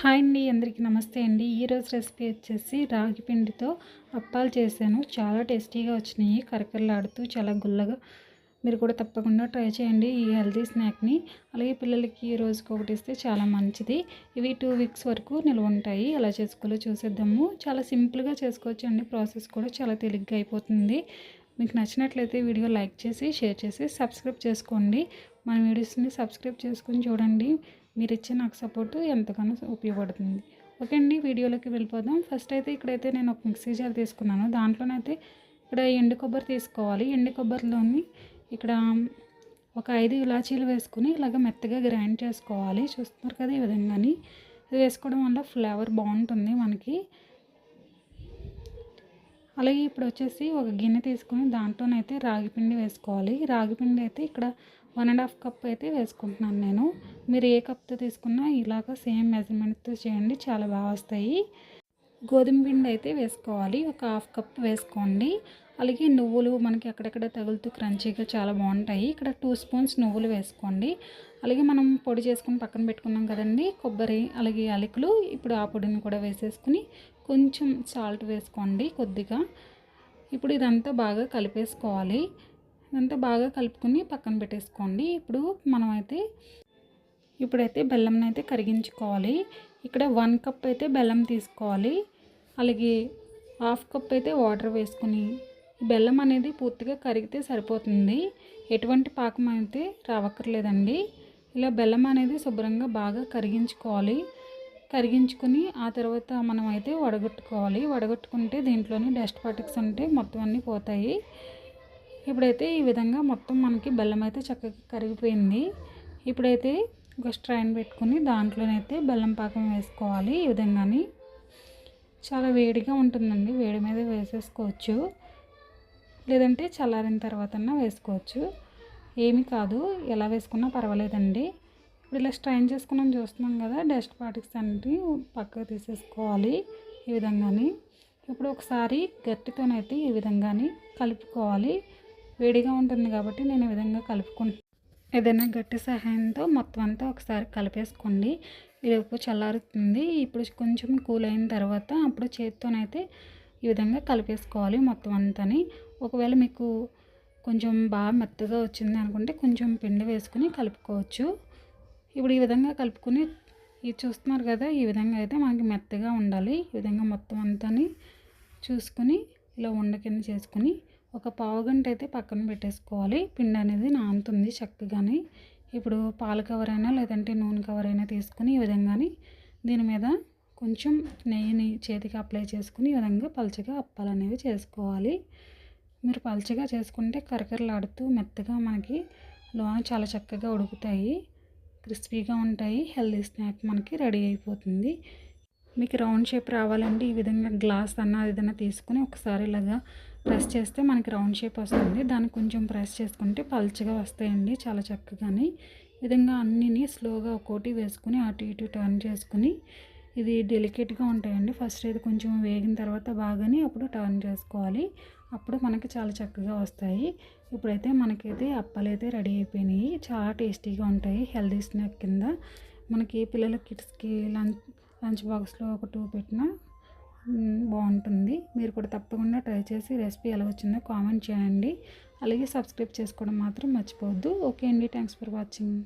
Hi అండి అందరికీ నమస్తే అండి. ఈరోజు రెసిపీ వచ్చేసి రాగి పిండితో అప్పాలు చేశాను. చాలా టేస్టీగా వచ్చినాయి కరకరలాడుతూ చాలా గుల్లగా. మీరు కూడా తప్పకుండా ట్రై చేయండి ఈ హెల్తీ స్నాక్ని. అలాగే పిల్లలకి ఈ రోజుకి ఒకటి ఇస్తే చాలా మంచిది. ఇవి టూ వీక్స్ వరకు నిల్వ ఉంటాయి. ఎలా చేసుకోవాలో చూసేద్దాము. చాలా సింపుల్గా చేసుకోవచ్చు అండి ప్రాసెస్ కూడా చాలా తేలిగ్గా అయిపోతుంది. మీకు నచ్చినట్లయితే వీడియో లైక్ చేసి షేర్ చేసి సబ్స్క్రైబ్ చేసుకోండి. మన వీడియోస్ని సబ్స్క్రైబ్ చేసుకొని చూడండి. మీరు ఇచ్చే నాకు సపోర్టు ఎంతగానో ఉపయోగపడుతుంది. ఓకే అండి వీడియోలోకి వెళ్ళిపోదాం. ఫస్ట్ అయితే ఇక్కడైతే నేను ఒక మిక్సీ జార్ తీసుకున్నాను. దాంట్లోనైతే ఇక్కడ ఎండు కొబ్బరి తీసుకోవాలి. ఎండు కొబ్బరిలోని ఇక్కడ ఒక ఐదు ఇలాచీలు వేసుకుని ఇలాగ మెత్తగా గ్రైండ్ చేసుకోవాలి. చూస్తున్నారు కదా ఈ విధంగాని. ఇది వేసుకోవడం వల్ల ఫ్లేవర్ బాగుంటుంది మనకి. అలాగే ఇప్పుడు వచ్చేసి ఒక గిన్నె తీసుకొని దాంట్లోనైతే రాగిపిండి వేసుకోవాలి. రాగిపిండి అయితే ఇక్కడ వన్ అండ్ హాఫ్ కప్ అయితే వేసుకుంటున్నాను నేను. మీరు ఏ కప్తో తీసుకున్నా ఇలాగ సేమ్ మెజర్మెంట్తో చేయండి చాలా బాగా వస్తాయి. గోధుమ పిండి అయితే వేసుకోవాలి ఒక హాఫ్ కప్ వేసుకోండి. అలాగే నువ్వులు మనకి ఎక్కడెక్కడ తగులుతూ క్రంచీగా చాలా బాగుంటాయి. ఇక్కడ టూ స్పూన్స్ నువ్వులు వేసుకోండి. అలాగే మనం పొడి చేసుకుని పక్కన పెట్టుకున్నాం కదండి కొబ్బరి అలాగే యాలకులు. ఇప్పుడు ఆ పొడిని కూడా వేసేసుకుని కొంచెం సాల్ట్ వేసుకోండి కొద్దిగా. ఇప్పుడు ఇదంతా బాగా కలిపేసుకోవాలి. ఇదంతా బాగా కలుపుకొని పక్కన పెట్టేసుకోండి. ఇప్పుడు మనమైతే ఇప్పుడైతే బెల్లంని అయితే కరిగించుకోవాలి. ఇక్కడ వన్ కప్ అయితే బెల్లం తీసుకోవాలి. అలాగే హాఫ్ కప్ అయితే వాటర్ వేసుకొని బెల్లం అనేది పూర్తిగా కరిగితే సరిపోతుంది. ఎటువంటి పాకం అయితే రావక్కర్లేదండి. ఇలా బెల్లం అనేది శుభ్రంగా బాగా కరిగించుకోవాలి. కరిగించుకుని ఆ తర్వాత మనం అయితే వడగొట్టుకోవాలి. వడగొట్టుకుంటే దీంట్లోని డస్ట్ పార్టిక్స్ ఉంటే మొత్తం అన్నీ పోతాయి. ఇప్పుడైతే ఈ విధంగా మొత్తం మనకి బెల్లం అయితే చక్కగా కరిగిపోయింది. ఇప్పుడైతే ఒక స్ట్రైన్ పెట్టుకుని దాంట్లోనైతే బెల్లం పాకం వేసుకోవాలి ఈ విధంగాని. చాలా వేడిగా ఉంటుందండి వేడి మీద వేసేసుకోవచ్చు. లేదంటే చల్లారిన తర్వాత వేసుకోవచ్చు. ఏమి కాదు ఎలా వేసుకున్నా పర్వాలేదండి. ఇప్పుడు ఇలా స్ట్రైన్ చేసుకున్నాం చూస్తున్నాం కదా డస్ట్ పార్టిక్స్ అన్ని పక్కకు తీసేసుకోవాలి ఈ విధంగాని. ఇప్పుడు ఒకసారి గట్టితోనైతే ఈ విధంగాని కలుపుకోవాలి. వేడిగా ఉంటుంది కాబట్టి నేను ఈ విధంగా కలుపుకుంటాను ఏదైనా గట్టి సహాయంతో మొత్తం అంతా ఒకసారి కలిపేసుకోండి. ఇది ఉప్పు చల్లారుతుంది. ఇప్పుడు కొంచెం కూల్ అయిన తర్వాత అప్పుడు చేతితోనైతే ఈ విధంగా కలిపేసుకోవాలి మొత్తం అంతని. ఒకవేళ మీకు కొంచెం బాగా మెత్తగా వచ్చింది అనుకుంటే కొంచెం పిండి వేసుకుని కలుపుకోవచ్చు. ఇప్పుడు ఈ విధంగా కలుపుకొని ఇది చూస్తున్నారు కదా ఈ విధంగా అయితే మనకి మెత్తగా ఉండాలి. ఈ విధంగా మొత్తం అంతాని చూసుకొని ఇలా ఉండ కింద చేసుకొని ఒక పావు గంట అయితే పక్కన పెట్టేసుకోవాలి. పిండి అనేది నానుతుంది చక్కగానే. ఇప్పుడు పాల కవర్ అయినా లేదంటే నూనె కవర్ అయినా తీసుకుని ఈ విధంగానే దీని మీద కొంచెం నెయ్యిని చేతికి అప్లై చేసుకుని ఈ విధంగా పలచగా అప్పాలు అనేవి చేసుకోవాలి. మీరు పలచగా చేసుకుంటే కరకరలాడుతూ మెత్తగా మనకి లోన చాలా చక్కగా ఉడుకుతాయి. క్రిస్పీగా ఉంటాయి. హెల్దీ స్నాక్ మనకి రెడీ అయిపోతుంది. మీకు రౌండ్ షేప్ రావాలంటే ఈ విధంగా గ్లాస్ అన్న ఏదైనా తీసుకుని ఒకసారి ఇలాగా ప్రెస్ చేస్తే మనకి రౌండ్ షేప్ వస్తుంది. దాన్ని కొంచెం ప్రెస్ చేసుకుంటే పల్చగా వస్తాయండి చాలా చక్కగాని. విధంగా అన్నిని స్లోగా ఒక్కోటి వేసుకుని అటు ఇటు టర్న్ చేసుకుని ఇది డెలికేట్గా ఉంటాయండి. ఫస్ట్ ఇది కొంచెం వేగిన తర్వాత బాగానే అప్పుడు టర్న్ చేసుకోవాలి. అప్పుడు మనకి చాలా చక్కగా వస్తాయి. ఇప్పుడైతే మనకైతే అప్పాలైతే రెడీ అయిపోయినాయి. చాలా టేస్టీగా ఉంటాయి. హెల్దీ స్నాక్ కింద. మనకి పిల్లల కిడ్స్కి లంచ్ లంచ్ బాక్స్లో ఒక టూ పెట్టిన బాగుంటుంది. మీరు కూడా తప్పకుండా ట్రై చేసి రెసిపీ ఎలా వచ్చిందో కామెంట్ చేయండి. అలాగే సబ్స్క్రైబ్ చేసుకోవడం మాత్రం మర్చిపోవద్దు. ఓకే అండి. Thanks for watching.